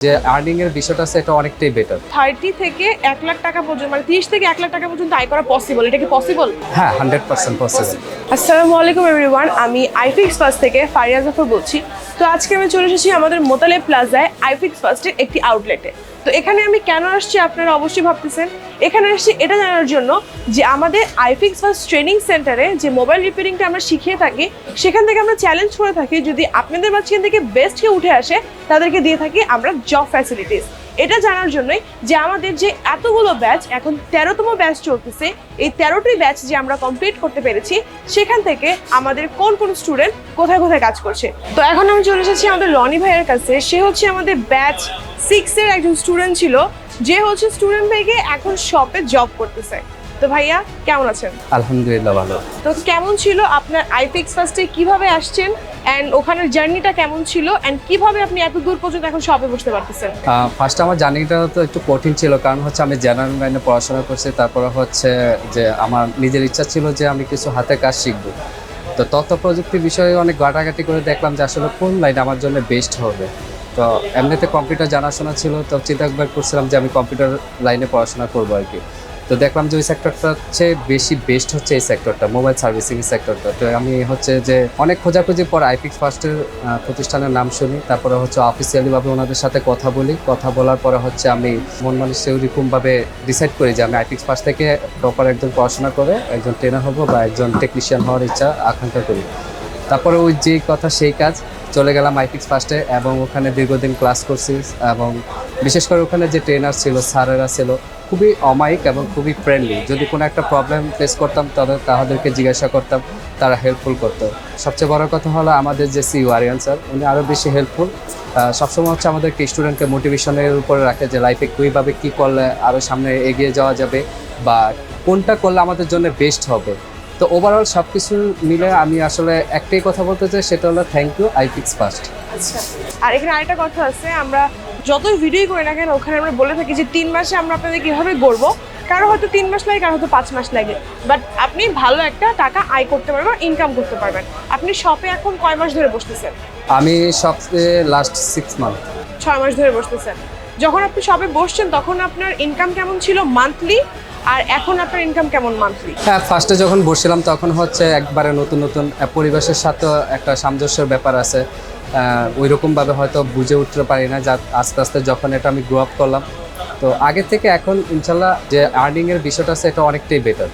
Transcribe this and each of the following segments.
যে আর্নিং এর বিষয়টা আছে এটা অনেকটাই বেটার থার্টি থেকে এক লাখ টাকা পর্যন্ত মানে তিরিশ থেকে এক লাখ টাকা পর্যন্ত আয় করা পসিবল এটা কি পসিবল হ্যাঁ হান্ড্রেড পার্সেন্ট পসিবল আসসালামু আলাইকুম এভরিওয়ান আমি আইফিক্স ফার্স্ট থেকে ফারিয়া জাফর বলছি। তো আজকে আমি চলে এসেছি আমাদের মোতালে প্লাজায় আইফিক্স ফার্স্টের একটি আউটলেটে তো এখানে আমি কেন আসছি আপনারা অবশ্যই ভাবতেছেন। এখানে আসছি এটা জানার জন্য যে আমাদের আইফিক্স ফার্স্ট ট্রেনিং সেন্টারে যে মোবাইল রিপেয়ারিংটা আমরা শিখিয়ে থাকি, সেখান থেকে আমরা চ্যালেঞ্জ করে থাকি যদি আপনাদের মাঝখান থেকে বেস্ট কেউ উঠে আসে, তাদেরকে দিয়ে থাকি আমরা জব ফ্যাসিলিটিস এটা জানার জন্যই যে আমাদের যে এতগুলো ব্যাচ এখন তেরোতম ব্যাচ চলতেছে। এই তেরোটি ব্যাচ যে আমরা কমপ্লিট করতে পেরেছি, সেখান থেকে আমাদের কোন কোন স্টুডেন্ট কোথায় কোথায় কাজ করছে? তো এখন আমি চলে এসেছি আমাদের রনি ভাইয়ের কাছে। সে হচ্ছে আমাদের ব্যাচ সিক্সের একজন স্টুডেন্ট ছিল। যে হচ্ছে স্টুডেন্ট থেকে এখন শপে জব করতেছে। তো ভাইয়া কেমন আছেন? আলহামদুলিল্লাহ ভালো। তো কেমন ছিল আপনার আইফিক্স ফার্স্টে কীভাবে আসছেন? অ্যান্ড ওখানের জার্নিটা কেমন ছিল? অ্যান্ড কীভাবে আপনি এত দূর পর্যন্ত এখন শপে বসতে পারতেছেন? ফার্স্ট আমার জার্নিটা তো একটু কঠিন ছিল। কারণ হচ্ছে আমি জেনারেল লাইনে পড়াশোনা করছি। তারপরে হচ্ছে যে আমার নিজের ইচ্ছা ছিল যে আমি কিছু হাতে কাজ শিখব। তো তথ্য প্রযুক্তি বিষয়ে অনেক ঘাটাঘাটি করে দেখলাম যে আসলে কোন লাইন আমার জন্য বেস্ট হবে। তো এমনিতে কম্পিউটার জানাশোনা ছিল। তো চিন্তা একবার করছিলাম যে আমি কম্পিউটার লাইনে পড়াশোনা করব আর কি। তো দেখলাম যে ওই সেক্টরটা হচ্ছে বেশি বেস্ট হচ্ছে এই সেক্টরটা মোবাইল সার্ভিসিং সেক্টরটা তো আমি হচ্ছে যে অনেক খোঁজাখুঁজি পর আইপিক্স ফার্স্টের প্রতিষ্ঠানের নাম শুনি, তারপরে হচ্ছে অফিসিয়ালিভাবে ওনাদের সাথে কথা বলি। কথা বলার পরে হচ্ছে আমি মন মানুষ সেরকমভাবে ডিসাইড করি যে আমি আইপিক্স ফার্স্ট থেকে প্রপার একজন পড়াশোনা করে, একজন ট্রেনার হব বা একজন টেকনিশিয়ান হওয়ার ইচ্ছা, আকাঙ্ক্ষা করি। তারপরে ওই যে কথা, সেই কাজ চলে গেলাম আইপিক্স ফার্স্টে এবং ওখানে দীর্ঘদিন ক্লাস করছি এবং বিশেষ করে ওখানে যে ট্রেনার ছিল, স্যারেরা ছিল, খুবই অমায়িক এবং খুবই ফ্রেন্ডলি যদি কোনো একটা প্রবলেম ফেস করতাম, তাদের, তাদেরকে জিজ্ঞাসা করতাম, তারা হেল্পফুল করতো। সবচেয়ে বড় কথা হলো আমাদের যে সি ওয়ারিয়ান স্যার উনি আরও বেশি হেল্পফুল সবসময় হচ্ছে আমাদেরকে স্টুডেন্টকে মোটিভেশনের উপরে রাখে যে লাইফে কীভাবে কী করলে আরও সামনে এগিয়ে যাওয়া যাবে বা কোনটা করলে আমাদের জন্য বেস্ট হবে। তো ওভারঅল সব কিছু মিলে আমি আসলে একটাই কথা বলতে চাই সেটা হলো থ্যাংক ইউ আই আইপিক্স ফার্স্ট আচ্ছা। আর এখানে আরেকটা কথা আছে আমরা যতই ভিডিও করি না কেন ওখানে আমরা বলে থাকি যে তিন মাসে আমরা আপনাদের কীভাবে গড়বো। কারও হয়তো তিন মাস লাগে কারও হয়তো পাঁচ মাস লাগে। বাট আপনি ভালো একটা টাকা আয় করতে পারবেন ইনকাম করতে পারবেন। আপনি শপে এখন কয় মাস ধরে বসতেছেন? আমি সবচেয়ে লাস্ট সিক্স মান্থ ছয় মাস ধরে বসতেছেন। যখন আপনি শপে বসছেন তখন আপনার ইনকাম কেমন ছিল মান্থলি আর এখন আপনার ইনকাম কেমন মান্থলি হ্যাঁ ফার্স্টে যখন বসছিলাম তখন হচ্ছে একবারে নতুন নতুন পরিবেশের সাথে একটা সামঞ্জস্যের ব্যাপার আছে। ওই রকমভাবে হয়তো বুঝে উঠতে পারি না, যা আস্তে আস্তে যখন এটা আমি গ্রো আপ করলাম। তো আগে থেকে এখন ইনশাল্লাহ যে আর্নিংয়ের বিষয়টা আছে, এটা অনেকটাই বেটার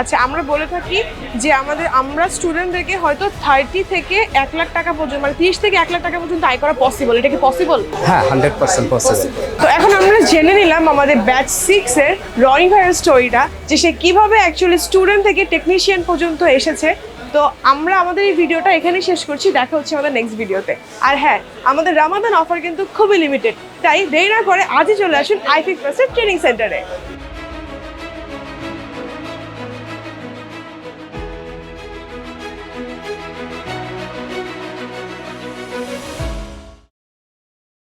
আচ্ছা আমরা বলে থাকি যে আমাদের আমরা স্টুডেন্টদেরকে হয়তো থার্টি থেকে এক লাখ টাকা পর্যন্ত মানে তিরিশ থেকে এক লাখ টাকা পর্যন্ত আয় করা পসিবল এটা কি পসিবল হ্যাঁ হান্ড্রেড পার্সেন্ট পসিবল তো এখন আমরা জেনে নিলাম আমাদের ব্যাচ সিক্স এর রনি ভাইয়ের স্টোরিটা যে সে কীভাবে অ্যাকচুয়ালি স্টুডেন্ট থেকে টেকনিশিয়ান পর্যন্ত এসেছে। তো আমরা আমাদের এই ভিডিওটা এখানেই শেষ করছি দেখা হচ্ছে আমাদের নেক্সট ভিডিওতে আর হ্যাঁ আমাদের রামাদান অফার কিন্তু খুবই লিমিটেড তাই দেরি না করে আজই চলে আসুন আইফিক প্লাসের ট্রেনিং সেন্টারে